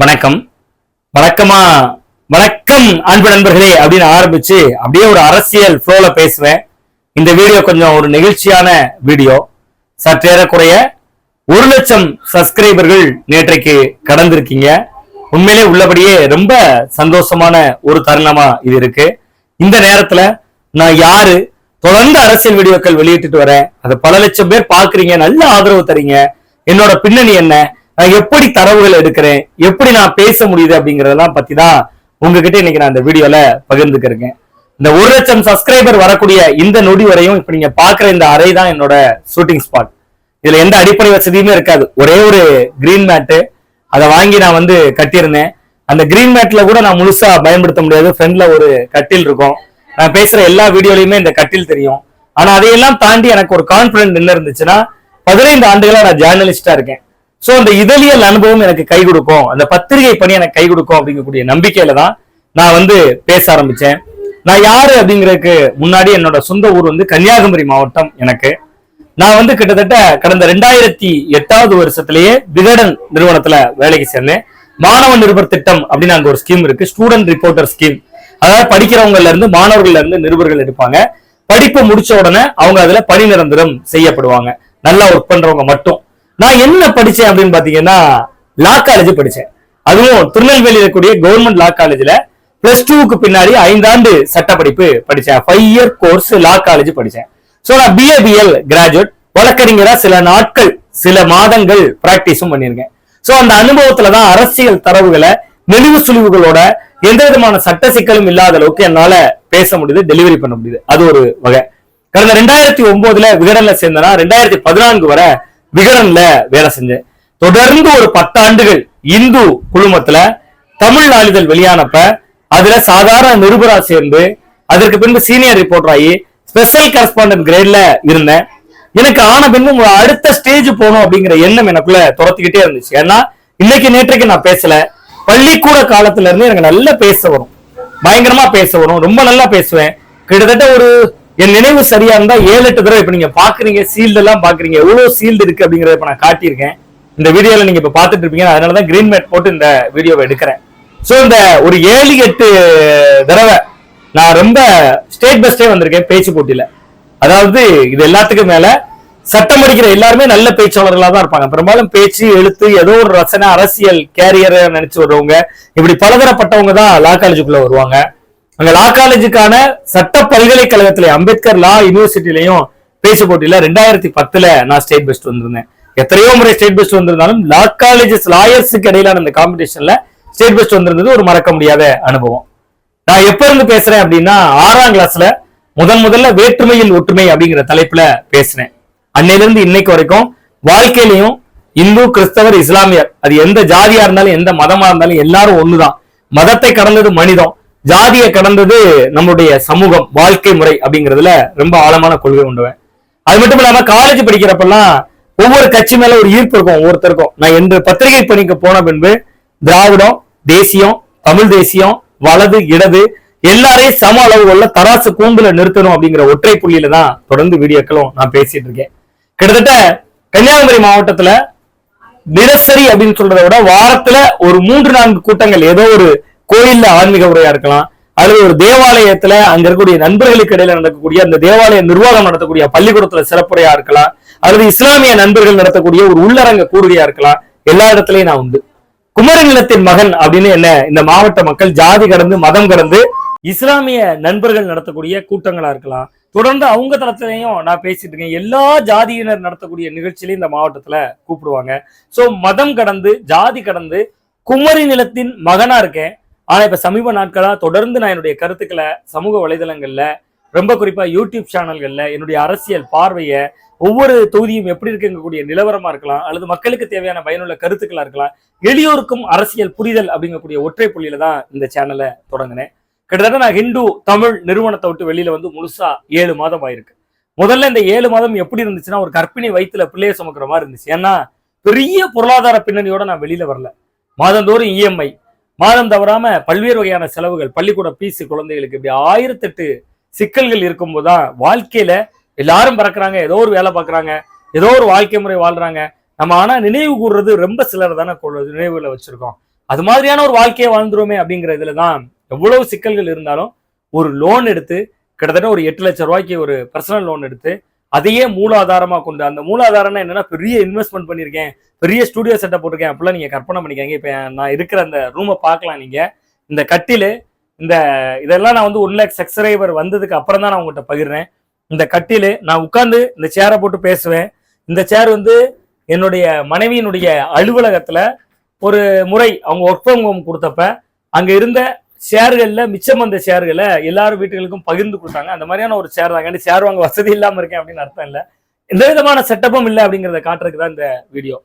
வணக்கம். வணக்கமா வணக்கம் அன்பு நண்பர்களே அப்படின்னு ஆரம்பிச்சு அப்படியே ஒரு அரசியல் ஃப்ளோல பேசுவேன். இந்த வீடியோ கொஞ்சம் ஒரு நெகிழ்ச்சியான வீடியோ. சற்றேறக்குறைய ஒரு லட்சம் சப்ஸ்கிரைபர்கள் நேற்றைக்கு கடந்திருக்கீங்க. உண்மையிலே உள்ளபடியே ரொம்ப சந்தோஷமான ஒரு தருணமா இது இருக்கு. இந்த நேரத்துல நான் யாரு தொடர்ந்து அரசியல் வீடியோக்கள் வெளியிட்டுட்டு வரேன். அதை பல லட்சம் பேர் பாக்குறீங்க நல்ல ஆதரவு தரீங்க. என்னோட பின்னணி என்ன? நான் எப்படி தரவுகள் எடுக்கிறேன்? எப்படி நான் பேச முடியுது அப்படிங்கறதெல்லாம் பத்தி தான் உங்ககிட்ட இன்னைக்கு நான் இந்த வீடியோல பகிர்ந்துக்கிறேன் இந்த ஒரு லட்சம் சப்ஸ்கிரைபர் வரக்கூடிய இந்த நொடி வரையும் இப்ப நீங்க பாக்குற இந்த அறை தான் என்னோட ஷூட்டிங் ஸ்பாட் இதுல எந்த அடிப்படை வசதியுமே இருக்காது. ஒரே ஒரு கிரீன் மேட்டு அதை வாங்கி நான் வந்து கட்டியிருந்தேன். அந்த கிரீன் மேட்ல கூட நான் முழுசா பயன்படுத்த முடியாது. ஃப்ரண்ட்ல ஒரு கட்டில் இருக்கும். நான் பேசுற எல்லா வீடியோலயுமே இந்த கட்டில் தெரியும். ஆனா அதையெல்லாம் தாண்டி எனக்கு ஒரு கான்பிடன்ட் என்ன இருந்துச்சுன்னா பதினைந்து ஆண்டுகளா நான் ஜேர்னலிஸ்டா இருக்கேன். சோ அந்த இதழியல் அனுபவம் எனக்கு கை கொடுக்கும். அந்த பத்திரிகை பணி எனக்கு கை கொடுக்கும் அப்படிங்கக்கூடிய நம்பிக்கையில தான் நான் வந்து பேச ஆரம்பிச்சேன். நான் யாரு அப்படிங்கறதுக்கு முன்னாடி என்னோட சொந்த ஊர் வந்து கன்னியாகுமரி மாவட்டம் எனக்கு. நான் வந்து கிட்டத்தட்ட கடந்த ரெண்டாயிரத்தி எட்டாவது வருஷத்திலேயே விகடன் நிறுவனத்துல வேலைக்கு சேர்ந்தேன். மாணவ நிருபர் திட்டம் அப்படின்னு அங்க ஒரு ஸ்கீம் இருக்கு. ஸ்டூடெண்ட் ரிப்போர்ட்டர் ஸ்கீம் அதாவது படிக்கிறவங்கல இருந்து மாணவர்கள்ல இருந்து நிருபர்கள் இருப்பாங்க படிப்பு முடிச்ச உடனே அவங்க அதுல பணி நிரந்தரம் செய்யப்படுவாங்க. நல்லா ஒர்க் பண்றவங்க மட்டும். நான் என்ன படிச்சேன் அப்படின்னு பாத்தீங்கன்னா லா காலேஜ் படிச்சேன். அதுவும் திருநெல்வேலியில் இருக்கக்கூடிய கவர்மெண்ட் லா காலேஜ்ல பிளஸ் டூக்கு பின்னாடி ஐந்தாண்டு சட்ட படிப்பு படிச்சேன். Five year course law college படிச்சேன். ஸோ நான் பிஏபிஎல் கிராஜுவேட் வழக்கறிஞரா சில நாட்கள் சில மாதங்கள் பிராக்டிஸும் பண்ணியிருக்கேன். ஸோ அந்த அனுபவத்துல தான் அரசியல் தரவுகளை நெளிவு சுழிவுகளோட எந்த விதமான சட்ட சிக்கலும் இல்லாத அளவுக்கு என்னால பேச முடியுது டெலிவரி பண்ண முடியுது. அது ஒரு வகை. கடந்த ரெண்டாயிரத்தி ஒன்பதுல விகடன்ல சேர்ந்தனா ரெண்டாயிரத்தி பதினான்கு வரை விகடன்ல வேலை செஞ்சேன். தொடர்ந்து ஒரு பத்தாண்டுகள் இந்து குழுமத்துல தமிழ் நாளிதழ் வெளியானப்ப அதுல சாதாரண நிருபரா சேர்ந்து அதற்கு பின்பு சீனியர் ரிப்போர்ட்டர் ஆகி ஸ்பெஷல் கரஸ்பாண்டன்ட் கிரேட்ல இருந்தேன். எனக்கு ஆன பின்பும் அடுத்த ஸ்டேஜ் போகணும் அப்படிங்கிற எண்ணம் எனக்குள்ள துரத்துக்கிட்டே இருந்துச்சு. ஏன்னா இன்னைக்கு நேற்றைக்கு நான் பேசல. பள்ளிக்கூட காலத்துல இருந்து எனக்கு நல்லா பேச வரும். பயங்கரமா பேச வரும். ரொம்ப நல்லா பேசுவேன். கிட்டத்தட்ட ஒரு என் நினைவு சரியா இருந்தா ஏழு எட்டு தடவை இப்ப நீங்க பாக்குறீங்க சீல்டு எல்லாம் பாக்குறீங்க. எவ்வளவு சீல்டு இருக்கு அப்படிங்கறத இப்ப நான் காட்டியிருக்கேன். இந்த வீடியோல நீங்க இப்ப பாத்துட்டு இருப்பீங்க. அதனாலதான் கிரீன் மேட் போட்டு இந்த வீடியோவை எடுக்கிறேன். சோ இந்த ஒரு ஏழு எட்டு தடவை நான் ரொம்ப ஸ்டேட் பெஸ்டே வந்திருக்கேன் பேச்சு போட்டியில. அதாவது இது எல்லாத்துக்கும் மேல சட்டம் படிக்கிற எல்லாருமே நல்ல பேச்சாளர்களா தான் இருப்பாங்க. பெரும்பாலும் பேச்சு எழுத்து ஏதோ ஒரு ரசனை அரசியல் கேரியர் நினைச்சு வருவங்க இப்படி பலதரப்பட்டவங்க தான் லா காலேஜுக்குள்ள வருவாங்க. அங்க லா காலேஜுக்கான சட்ட பல்கலைக்கழகத்துல அம்பேத்கர் லா யூனிவர்சிட்டிலையும் பேச்சு போட்டியில ரெண்டாயிரத்தி பத்துல நான் ஸ்டேட் பெஸ்ட் வந்திருந்தேன். எத்தனையோ முறை ஸ்டேட் பெஸ்ட் வந்திருந்தாலும் லா காலேஜஸ் லாயர்ஸுக்கு இடையிலான இந்த காம்படிஷன்ல ஸ்டேட் பெஸ்ட் வந்திருந்தது ஒரு மறக்க முடியாத அனுபவம். நான் எப்ப இருந்து பேசுறேன் அப்படின்னா ஆறாம் கிளாஸ்ல முதன் முதல்ல வேற்றுமையில் ஒற்றுமை அப்படிங்கிற தலைப்புல பேசினேன். அன்னையிலிருந்து இன்னைக்கு வரைக்கும் வாழ்க்கையிலையும் இந்து கிறிஸ்தவர் இஸ்லாமியர் அது எந்த ஜாதியா இருந்தாலும் எந்த மதமா இருந்தாலும் எல்லாரும் ஒண்ணுதான். மதத்தை கடந்தது மனிதம். ஜாதியை கடந்தது நம்மளுடைய சமூகம் வாழ்க்கை முறை அப்படிங்கிறதுல ரொம்ப ஆழமான கொள்கை உண்டுவேன் அது மட்டும் இல்லாம காலேஜ் படிக்கிறப்பெல்லாம் ஒவ்வொரு கட்சி மேல ஒரு ஈர்ப்பு இருக்கும் ஒவ்வொருத்தருக்கும். நான் என்று பத்திரிகை பணிக்கு போன பின்பு திராவிடம் தேசியம் தமிழ் தேசியம் வலது இடது எல்லாரையும் சம அளவு உள்ள தராசு கூண்டுல நிறுத்தணும் அப்படிங்கிற ஒற்றை புள்ளியில தான் தொடர்ந்து வீடியோக்களும் நான் பேசிட்டு இருக்கேன். கிட்டத்தட்ட கன்னியாகுமரி மாவட்டத்துல தினசரி அப்படின்னு சொல்றதை விட வாரத்துல ஒரு மூன்று நான்கு கூட்டங்கள் ஏதோ ஒரு கோயில்ல ஆன்மீக உரையா இருக்கலாம் அல்லது ஒரு தேவாலயத்துல அங்க இருக்கக்கூடிய நண்பர்களுக்கு இடையில நடக்கக்கூடிய அந்த தேவாலய நிர்வாகம் நடத்தக்கூடிய பள்ளிக்கூடத்துல சிறப்புரையா இருக்கலாம் அல்லது இஸ்லாமிய நண்பர்கள் நடத்தக்கூடிய ஒரு உள்ளரங்க கூடுகையா இருக்கலாம். எல்லா இடத்துலயும் நான் உண்டு. குமரி நிலத்தின் மகன் அப்படின்னு என்ன இந்த மாவட்ட மக்கள் ஜாதி கடந்து மதம் கடந்து இஸ்லாமிய நண்பர்கள் நடத்தக்கூடிய கூட்டங்களா இருக்கலாம். தொடர்ந்து அவங்க தளத்திலையும் நான் பேசிட்டு இருக்கேன். எல்லா ஜாதியினர் நடத்தக்கூடிய நிகழ்ச்சியிலையும் இந்த மாவட்டத்துல கூப்பிடுவாங்க. சோ மதம் கடந்து ஜாதி கடந்து குமரி நிலத்தின் மகனா இருக்கேன். ஆனா இப்ப சமீப நாட்களா தொடர்ந்து நான் என்னுடைய கருத்துக்களை சமூக வலைதளங்கள்ல ரொம்ப குறிப்பா யூடியூப் சேனல்கள்ல என்னுடைய அரசியல் பார்வையை ஒவ்வொரு தொகுதியும் எப்படி இருக்குங்கக்கூடிய நிலவரமா இருக்கலாம் அல்லது மக்களுக்கு தேவையான பயனுள்ள கருத்துக்களா இருக்கலாம் எளியோருக்கும் அரசியல் புரிதல் அப்படிங்கக்கூடிய ஒற்றை புள்ளியில தான் இந்த சேனலை தொடங்கினேன். கிட்டத்தட்ட நான் ஹிந்து தமிழ் நிறுவனத்தை விட்டு வெளியில வந்து முழுசா ஏழு மாதம் ஆயிருக்கு. முதல்ல இந்த ஏழு மாதம் எப்படி இருந்துச்சுன்னா ஒரு கற்பிணி வயிற்றுல பிள்ளைய சுமக்கிற மாதிரி இருந்துச்சு. ஏன்னா பெரிய பொருளாதார பின்னணியோட நான் வெளியில வரல. மாதந்தோறும் இஎம்ஐ மாதம் தவறாம பல்வேறு வகையான செலவுகள் பள்ளிக்கூட பீஸ் குழந்தைகளுக்கு இப்படி ஆயிரத்தெட்டு சிக்கல்கள் இருக்கும்போது தான் வாழ்க்கையில எல்லாரும் பறக்கிறாங்க ஏதோ ஒரு வேலை பார்க்குறாங்க ஏதோ ஒரு வாழ்க்கை முறை வாழ்றாங்க. நம்ம ஆனா நினைவு கூறுறது ரொம்ப சிலர் தானே கொள்வது நினைவுல வச்சிருக்கோம். அது மாதிரியான ஒரு வாழ்க்கையை வாழ்ந்துருமே அப்படிங்கிற இதுல தான் எவ்வளவு சிக்கல்கள் இருந்தாலும் ஒரு லோன் எடுத்து கிட்டத்தட்ட ஒரு எட்டு லட்சம் ரூபாய்க்கு ஒரு பர்சனல் லோன் எடுத்து அதையே மூலாதாரமாக கொண்டு அந்த மூலாதாரம்னா என்னன்னா பெரிய இன்வெஸ்ட்மெண்ட் பண்ணியிருக்கேன் பெரிய ஸ்டுடியோ செட்டப் போட்டிருக்கேன் அப்படிலாம் நீங்கள் கற்பனை பண்ணிக்காங்க இப்போ நான் இருக்கிற அந்த ரூமை பார்க்கலாம் நீங்கள் இந்த கட்டிலு இந்த இதெல்லாம் நான் வந்து ஒன் லேக் சப்ஸ்கிரைபர் வந்ததுக்கு அப்புறம் தான் நான் உங்கள்கிட்ட பகிர்றேன். இந்த கட்டிலு நான் உட்காந்து இந்த சேரை போட்டு பேசுவேன். இந்த சேர் வந்து என்னுடைய மனைவியினுடைய அலுவலகத்தில் ஒரு முறை அவங்க ஒர்க் ஃப்ரம் ஹோம் கொடுத்தப்ப அங்கே இருந்த ஷேர்களில் மிச்சம் வந்த ஷேர்களை எல்லாரும் வீட்டுகளுக்கும் பகிர்ந்து கொடுத்தாங்க. அந்த மாதிரியான ஒரு ஷேர் தாங்க ஷேர் வாங்க வசதி இல்லாமல் இருக்கேன் அப்படின்னு அர்த்தம் இல்லை. எந்த விதமான செட்டப்பும் இல்லை அப்படிங்கிறத காட்டுறதுக்கு தான் இந்த வீடியோ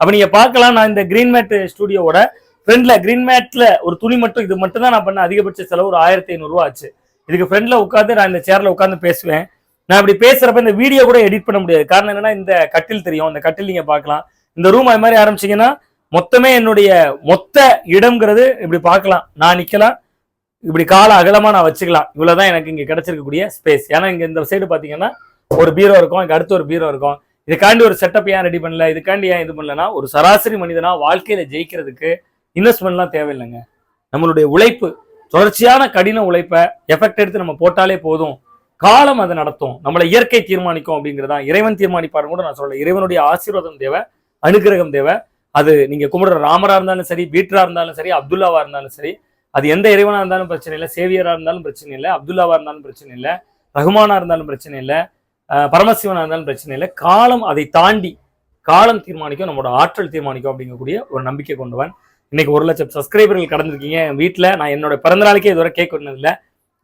அப்போ நீங்கள் பார்க்கலாம். நான் இந்த கிரீன் மேட் ஸ்டுடியோவோட ஃப்ரெண்ட்ல கிரீன் மேட்ல ஒரு துணி மட்டும் இது மட்டும் தான் நான் பண்ண அதிகபட்ச செலவு ஒரு ஆயிரத்தி ஐநூறுரூவா ஆச்சு. இதுக்கு ஃப்ரெண்ட்ல உட்காந்து நான் இந்த சேர்ல உட்காந்து பேசுவேன். நான் இப்படி பேசுறப்ப இந்த வீடியோ கூட எடிட் பண்ண முடியாது. காரணம் என்னன்னா இந்த கட்டில் தெரியும். இந்த கட்டில் நீங்க பார்க்கலாம். இந்த ரூம் அது மாதிரி ஆரம்பிச்சீங்கன்னா மொத்தமே என்னுடைய மொத்த இடம்ங்கிறது இப்படி பார்க்கலாம். நான் நிக்கலாம். இப்படி கால அகலமாக நான் வச்சுக்கலாம். இவ்வளோதான் எனக்கு இங்கே கிடச்சிருக்கக்கூடிய ஸ்பேஸ் ஏன்னா இங்கே இந்த சைடு பார்த்தீங்கன்னா ஒரு பீரோ இருக்கும். இங்கே அடுத்து ஒரு பீரோ இருக்கும். இதுக்காண்டி ஒரு செட்டப் ஏன் ரெடி பண்ணல? இதுக்காண்டி ஏன் இது பண்ணலன்னா ஒரு சராசரி மனிதனா வாழ்க்கையில ஜெயிக்கிறதுக்கு இன்வெஸ்ட்மெண்ட்லாம் தேவையில்லைங்க. நம்மளுடைய உழைப்பு தொடர்ச்சியான கடின உழைப்பை எஃபெக்ட் எடுத்து நம்ம போட்டாலே போதும். காலம் அதை நடத்தும். நம்மளை இயற்கை தீர்மானிக்கும் அப்படிங்கிறதா இறைவன் தீர்மானிப்பாரு கூட நான் சொல்ல இறைவனுடைய ஆசீர்வாதம் தேவை அனுகிரகம் தேவை. அது நீங்க கும்பிடுற ராமரா இருந்தாலும் சரி பீட்ரா இருந்தாலும் சரி அப்துல்லாவா இருந்தாலும் சரி அது எந்த இறைவனாக இருந்தாலும் பிரச்சனை இல்லை சேவியராக இருந்தாலும் பிரச்சனை இல்லை அப்துல்லாவாக இருந்தாலும் பிரச்சனை இல்லை ரகுமானா இருந்தாலும் பிரச்சனை இல்லை பரமசிவனாக இருந்தாலும் பிரச்சனை இல்லை. காலம் அதை தாண்டி காலம் தீர்மானிக்கும் நம்மளோட ஆற்றல் தீர்மானிக்கும் அப்படிங்கக்கூடிய ஒரு நம்பிக்கை கொண்டவன். இன்னைக்கு ஒரு லட்சம் சப்ஸ்கிரைபர்கள் கடந்திருக்கீங்க. வீட்டில் நான் என்னோட பிறந்த நாளைக்கே இதுவரை கேக் இல்லை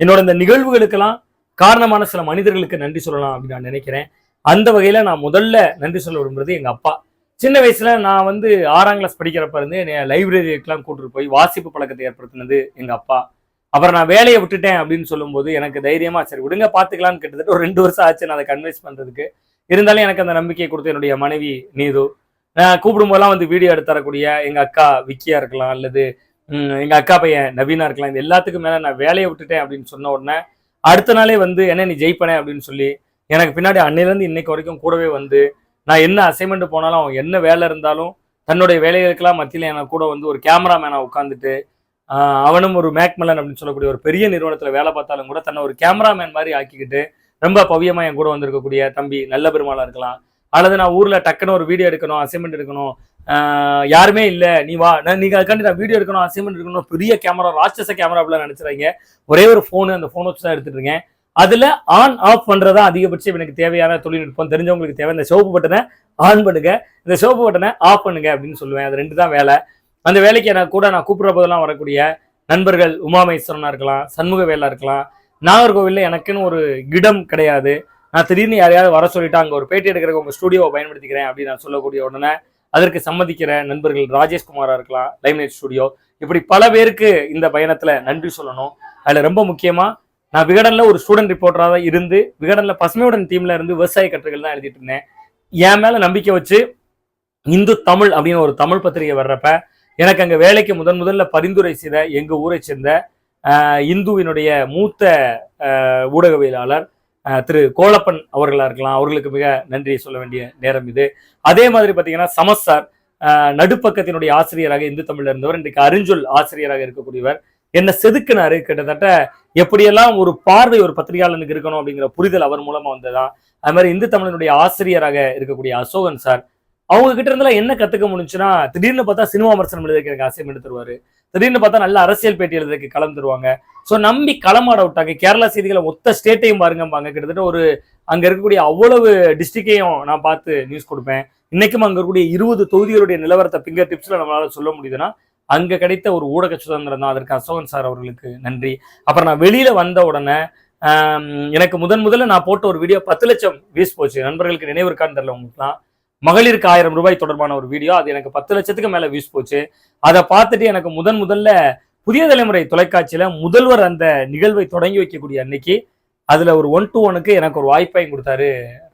என்னோட இந்த நிகழ்வுகளுக்கெல்லாம் காரணமான சில மனிதர்களுக்கு நன்றி சொல்லலாம் அப்படின்னு நான் நினைக்கிறேன். அந்த வகையில் நான் முதல்ல நன்றி சொல்ல விரும்புறது எங்கள் அப்பா. சின்ன வயசுல நான் வந்து ஆறாம் கிளாஸ் படிக்கிறப்ப இருந்து என்னை லைப்ரரிக்கெல்லாம் கூட்டிட்டு போய் வாசிப்பு பழக்கத்தை ஏற்படுத்தினது எங்க அப்பா. அப்புறம் நான் வேலையை விட்டுட்டேன் அப்படின்னு சொல்லும்போது எனக்கு தைரியமா சரி விடுங்க பாத்துக்கலாம்னு கிட்டத்தட்ட ஒரு ரெண்டு வருஷம் ஆச்சு நான் அதை கன்வின்ஸ் பண்றதுக்கு. இருந்தாலும் எனக்கு அந்த நம்பிக்கையை கொடுத்து என்னுடைய மனைவி நீது. நான் கூப்பிடும்போதெல்லாம் வந்து வீடியோ எடுத்து தரக்கூடிய எங்க அக்கா விக்கியா இருக்கலாம் அல்லது எங்கள் எங்க அக்கா பையன் நவீனா இருக்கலாம் இது எல்லாத்துக்கும் மேல நான் வேலையை விட்டுட்டேன் அப்படின்னு சொன்ன உடனே அடுத்த நாளே வந்து என்ன நீ ஜெயிப்பனே? அப்படின்னு சொல்லி எனக்கு பின்னாடி அன்னையிலேருந்து இன்னைக்கு வரைக்கும் கூடவே வந்து நான் என்ன அசைன்மெண்ட் போனாலும் அவன் என்ன வேலை இருந்தாலும் தன்னுடைய வேலைகளுக்கெல்லாம் மத்தியில் எனக்கு கூட வந்து ஒரு கேமராமேனா உட்காந்துட்டு அவனும் ஒரு மேக்மலன் அப்படின்னு சொல்லக்கூடிய ஒரு பெரிய நிறுவனத்தில் வேலை பார்த்தாலும் கூட தன்னை ஒரு கேமராமேன் மாதிரி ஆக்கிக்கிட்டு ரொம்ப பவியமாக என் கூட வந்திருக்கக்கூடிய தம்பி நல்ல பெருமாளாக இருக்கலாம். அல்லது நான் ஊரில் டக்குன்னு ஒரு வீடியோ எடுக்கணும் அசைன்மெண்ட் எடுக்கணும் யாருமே இல்லை நீ வா நான் நீங்கள் அதுக்காண்டி நான் வீடியோ எடுக்கணும் அசைன்மெண்ட் எடுக்கணும் பெரிய கேமரா ராட்சச கேமரா அப்படிலாம் நினைச்சிடாங்க ஒரே ஒரு ஃபோனு அந்த ஃபோன் வச்சு தான் எடுத்துட்டு இருக்கேன். அதுல ஆன் ஆஃப் பண்றதா அதிகபட்சம் எனக்கு தேவையான தொழில்நுட்பம். தெரிஞ்சவங்களுக்கு தேவை. இந்த சோப்பு பட்டனை ஆன் பண்ணுங்க. இந்த சோப்பு பட்டனை ஆஃப் பண்ணுங்க அப்படின்னு சொல்லுவேன். அது ரெண்டு தான் வேலை. அந்த வேலைக்கு எனக்கு கூட நான் கூப்பிடுற போதெல்லாம் வரக்கூடிய நண்பர்கள் உமாமேஸ்வரனா இருக்கலாம் சண்முக வேலா இருக்கலாம். நாகர்கோவில்ல எனக்குன்னு ஒரு இடம் கிடையாது. நான் திடீர்னு யாரையாவது வர சொல்லிட்டு அங்க ஒரு பேட்டி எடுக்கிறதுக்கு உங்க ஸ்டுடியோவை பயன்படுத்திக்கிறேன் அப்படின்னு நான் சொல்லக்கூடிய உடனே அதற்கு சம்மதிக்கிற நண்பர்கள் ராஜேஷ்குமாரா இருக்கலாம் லைம்லைட் ஸ்டுடியோ இப்படி பல பேருக்கு இந்த பயணத்துல நன்றி சொல்லணும். அதுல ரொம்ப முக்கியமா நான் விகடனில் ஒரு ஸ்டூடெண்ட் ரிப்போர்ட்டராக தான் இருந்து விகடனில் பசுமையுடன் டீமில் இருந்து விவசாய கட்டுரைகள் தான் எழுதிட்டு இருந்தேன். என் மேலே நம்பிக்கை வச்சு இந்து தமிழ் அப்படின்னு ஒரு தமிழ் பத்திரிகை வர்றப்ப எனக்கு அங்கே வேலைக்கு முதன் முதல்ல பரிந்துரை செய்த எங்கள் ஊரை சேர்ந்த இந்துவினுடைய மூத்த ஊடகவியலாளர் திரு கோலப்பன் அவர்களாக இருக்கலாம். அவர்களுக்கு மிக நன்றியை சொல்ல வேண்டிய நேரம் இது. அதே மாதிரி பார்த்தீங்கன்னா சமஸ்தார் நடுப்பக்கத்தினுடைய ஆசிரியராக இந்து தமிழில் இருந்தவர். இன்றைக்கு அறிஞ்சொல் ஆசிரியராக இருக்கக்கூடியவர். என்னை செதுக்குனாரு கிட்டத்தட்ட எப்படியெல்லாம் ஒரு பார்வை ஒரு பத்திரிகையாளனுக்கு இருக்கணும் அப்படிங்கிற புரிதல் அவர் மூலமா வந்ததுதான். அது மாதிரி இந்து தமிழனுடைய ஆசிரியராக இருக்கக்கூடிய அசோகன் சார் அவங்க கிட்ட இருந்தாலும் என்ன கத்துக்க முடிஞ்சுன்னா திடீர்னு பார்த்தா சினிமா விமர்சனம் எழுதுறதுக்கு எனக்கு அசைன்மெண்ட் தருவாரு திடீர்னு பார்த்தா நல்ல அரசியல் பேட்டி எழுதுறதுக்கு களம் தருவாங்க. ஸோ நம்பி களமாட விட்டாங்க. கேரளா செய்திகளை ஒத்த ஸ்டேட்டையும் பாருங்கம்பாங்க. கிட்டத்தட்ட ஒரு அங்க இருக்கக்கூடிய அவ்வளவு டிஸ்ட்ரிக்டையும் நான் பார்த்து நியூஸ் கொடுப்பேன். இன்னைக்கும் அங்க இருக்கக்கூடிய இருபது தொகுதிகளுடைய நிலவரத்தை பிங்கர் டிப்ஸ்ல நம்மளால சொல்ல முடியுதுன்னா அங்க கிடைத்த ஒரு ஊடக சுதந்திரம் தான். அதற்கு அசோகன் சார் அவர்களுக்கு நன்றி. அப்புறம் நான் வெளியில வந்த உடனே எனக்கு முதன் முதல்ல நான் போட்ட ஒரு வீடியோ பத்து லட்சம் வியூஸ் போச்சு. நண்பர்களுக்கு நினைவு இருக்கான்னு தெரியல உங்களுக்குலாம் மகளிருக்கு ஆயிரம் ரூபாய் தொடர்பான ஒரு வீடியோ அது எனக்கு பத்து லட்சத்துக்கு மேல வியூஸ் போச்சு. அதை பார்த்துட்டு எனக்கு முதன் முதல்ல புதிய தலைமுறை தொலைக்காட்சியில முதல்வர் அந்த நிகழ்வை தொடங்கி வைக்கக்கூடிய அன்னைக்கு அதுல ஒரு ஒன் டு ஒனுக்கு எனக்கு ஒரு வாய்ப்பையும் கொடுத்தாரு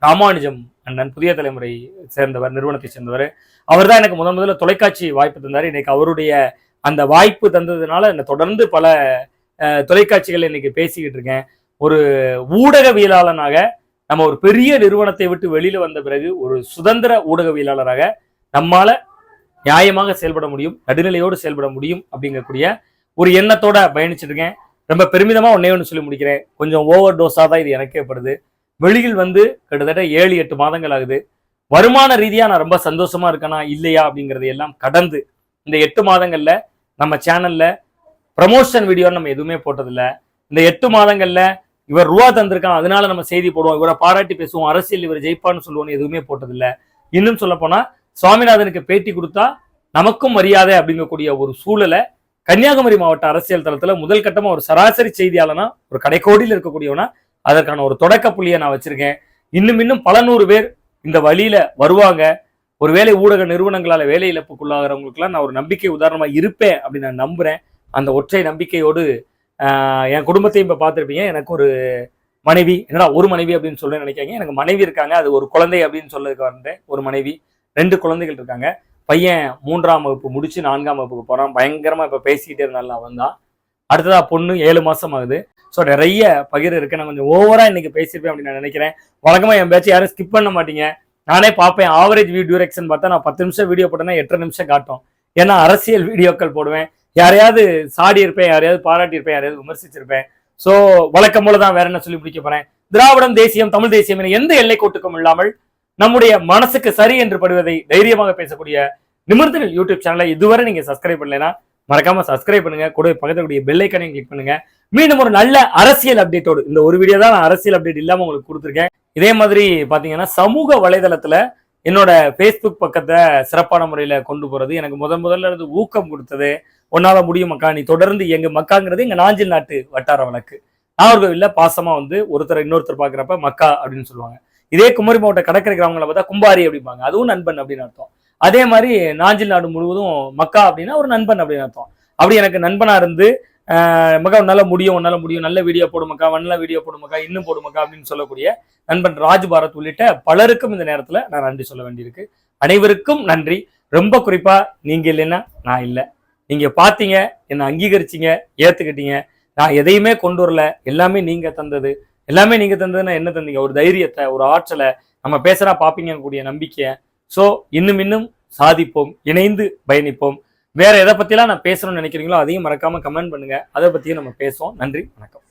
ராமானுஜம் அண்ணன் புதிய தலைமுறை சேர்ந்தவர் நிறுவனத்தை சேர்ந்தவர். அவர் தான் எனக்கு முதன் முதல்ல தொலைக்காட்சி வாய்ப்பு தந்தார். இன்னைக்கு அவருடைய அந்த வாய்ப்பு தந்ததுனால நான் தொடர்ந்து பல தொலைக்காட்சிகள் இன்னைக்கு பேசிக்கிட்டு இருக்கேன். ஒரு ஊடகவியலாளனாக நம்ம ஒரு பெரிய நிறுவனத்தை விட்டு வெளியில வந்த பிறகு ஒரு சுதந்திர ஊடகவியலாளராக நம்மால நியாயமாக செயல்பட முடியும் நடுநிலையோடு செயல்பட முடியும் அப்படிங்கக்கூடிய ஒரு எண்ணத்தோட பயணிச்சிருக்கேன் ரொம்ப பெருமிதமாக ஒன்னே ஒன்று சொல்லி முடிக்கிறேன். கொஞ்சம் ஓவர் டோஸாக தான் இது எனக்கேப்படுது வெளியில் வந்து கிட்டத்தட்ட ஏழு எட்டு மாதங்கள் ஆகுது. வருமான ரீதியாக நான் ரொம்ப சந்தோஷமா இருக்கேனா இல்லையா அப்படிங்கிறது எல்லாம் கடந்து இந்த எட்டு மாதங்கள்ல நம்ம சேனல்ல ப்ரமோஷன் வீடியோ நம்ம எதுவுமே போட்டதில்ல. இந்த எட்டு மாதங்கள்ல இவர் ரூபா தந்திருக்கான் அதனால நம்ம செய்தி போடுவோம் இவரை பாராட்டி பேசுவோம் அரசியல் இவர் ஜெயிப்பான்னு சொல்லுவோம் எதுவுமே போட்டதில்ல. இன்னும் சொல்ல போனா சுவாமிநாதனுக்கு பேட்டி கொடுத்தா நமக்கும் மரியாதை அப்படிங்கக்கூடிய ஒரு சூழலை கன்னியாகுமரி மாவட்ட அரசியல் தளத்துல முதல் கட்டமா ஒரு சராசரி செய்தியாளனா ஒரு கடைக்கோடியில் இருக்கக்கூடியவனா அதற்கான ஒரு தொடக்க புள்ளியை நான் வச்சிருக்கேன். இன்னும் இன்னும் பல நூறு பேர் இந்த வழியில வருவாங்க. ஒருவேளை ஊடக நிறுவனங்களால வேலை இழப்புக்குள்ளாகிறவங்களுக்குலாம் நான் ஒரு நம்பிக்கை உதாரணமா இருப்பேன் அப்படின்னு நான் நம்புறேன். அந்த ஒற்றை நம்பிக்கையோடு என் குடும்பத்தையும் இப்போ பார்த்துருப்பீங்க. எனக்கு ஒரு மனைவி என்னடா ஒரு மனைவி அப்படின்னு சொல்ல நினைக்காங்க எனக்கு மனைவி இருக்காங்க. அது ஒரு குழந்தை அப்படின்னு சொல்லதுக்கு வந்தேன். ஒரு மனைவி ரெண்டு குழந்தைகள் இருக்காங்க. பையன் மூன்றாம் வகுப்பு முடிச்சு நான்காம் வகுப்புக்கு போகிறான் பயங்கரமாக இப்போ பேசிக்கிட்டே இருந்தாலும் அவன் தான் அடுத்ததா பொண்ணு ஏழு மாசம் ஆகுது. ஸோ நிறைய பகிர் இருக்கு. நான் கொஞ்சம் ஓவரா இன்னைக்கு பேசியிருப்பேன் அப்படின்னு நான் நினைக்கிறேன். வழக்கமா என் பேச்சு யாரும் ஸ்கிப் பண்ண மாட்டீங்க. நானே பார்ப்பேன். ஆவரேஜ் வீடியோ டியூரேக்ஷன் பார்த்தா நான் பத்து நிமிஷம் வீடியோ போட்டேன்னா எட்டு நிமிஷம் காட்டும். ஏன்னா அரசியல் வீடியோக்கள் போடுவேன். யாரையாவது சாடி இருப்பேன் யாரையாவது பாராட்டி இருப்பேன் யாரையாவது விமர்சிச்சிருப்பேன். ஸோ வழக்கம் போல தான் வேற என்ன சொல்லி பிடிக்க போறேன்? திராவிடம் தேசியம் தமிழ் தேசியம் என எந்த எல்லை கோட்டுக்கும் இல்லாமல் நம்முடைய மனசுக்கு சரி என்று படுவதை தைரியமாக பேசக்கூடிய நிமிர்ந்தனில் யூடியூப் சேனலை இதுவரை நீங்க சப்ஸ்கிரைப் பண்ணலைன்னா மறக்காம சப்ஸ்கிரைப் பண்ணுங்க. கூட பக்கத்துக்கூடிய பெல் ஐக்கனையும் கிளிக் பண்ணுங்க. மீண்டும் ஒரு நல்ல அரசியல் அப்டேட்டோடு இந்த ஒரு வீடியோ தான் நான் அரசியல் அப்டேட் இல்லாம உங்களுக்கு கொடுத்துருக்கேன். இதே மாதிரி பாத்தீங்கன்னா சமூக வலைதளத்துல என்னோட ஃபேஸ்புக் பக்கத்தை சிறப்பான முறையில கொண்டு போறது எனக்கு முதன் முதல்ல இருந்து ஊக்கம் கொடுத்தது உன்னால முடியும் மக்கா நீ தொடர்ந்து எங்க மக்காங்கிறது எங்க நாஞ்சில் நாட்டு வட்டார வழக்கு. நாகர்கோவில்ல பாசமா வந்து ஒருத்தர் இன்னொருத்தர் பாக்குறப்ப மக்கா அப்படின்னு சொல்லுவாங்க. இதே குமரி மாவட்ட கடற்கரை கிராமங்களை பார்த்தா கும்பாரி அப்படிம்பாங்க. அதுவும் நண்பன் அப்படின்னு அர்த்தம். அதே மாதிரி நாஞ்சில் நாடு முழுவதும் மக்கா அப்படின்னா ஒரு நண்பன் அப்படின்னு அர்த்தம். அப்படி எனக்கு நண்பனா இருந்து மக்கா உன்னால முடியும் உன்னால முடியும் நல்ல வீடியோ போடுமக்கா நல்ல வீடியோ போடுமக்கா இன்னும் போடுமக்கா அப்படின்னு சொல்லக்கூடிய நண்பன் ராஜ் பாரத் உள்ளிட்ட பலருக்கும் இந்த நேரத்துல நான் நன்றி சொல்ல வேண்டியிருக்கு. அனைவருக்கும் நன்றி. ரொம்ப குறிப்பா நீங்க இல்லைன்னா நான் இல்லை. நீங்க பாத்தீங்க என்னை அங்கீகரிச்சீங்க ஏத்துக்கிட்டீங்க. நான் எதையுமே கொண்டு வரல. எல்லாமே நீங்க தந்தது. எல்லாமே நீங்க தந்ததுன்னா என்ன தந்தீங்க? ஒரு தைரியத்தை ஒரு ஆற்றலை. நம்ம பேசுறா பாப்பீங்க கூடிய நம்பிக்கையை. ஸோ இன்னும் இன்னும் சாதிப்போம் இணைந்து பயணிப்போம். வேற எதை பத்திலாம் நான் பேசணும்னு நினைக்கிறீங்களோ அதையும் மறக்காம கமெண்ட் பண்ணுங்க. அதை பத்தியும் நம்ம பேசுவோம். நன்றி வணக்கம்.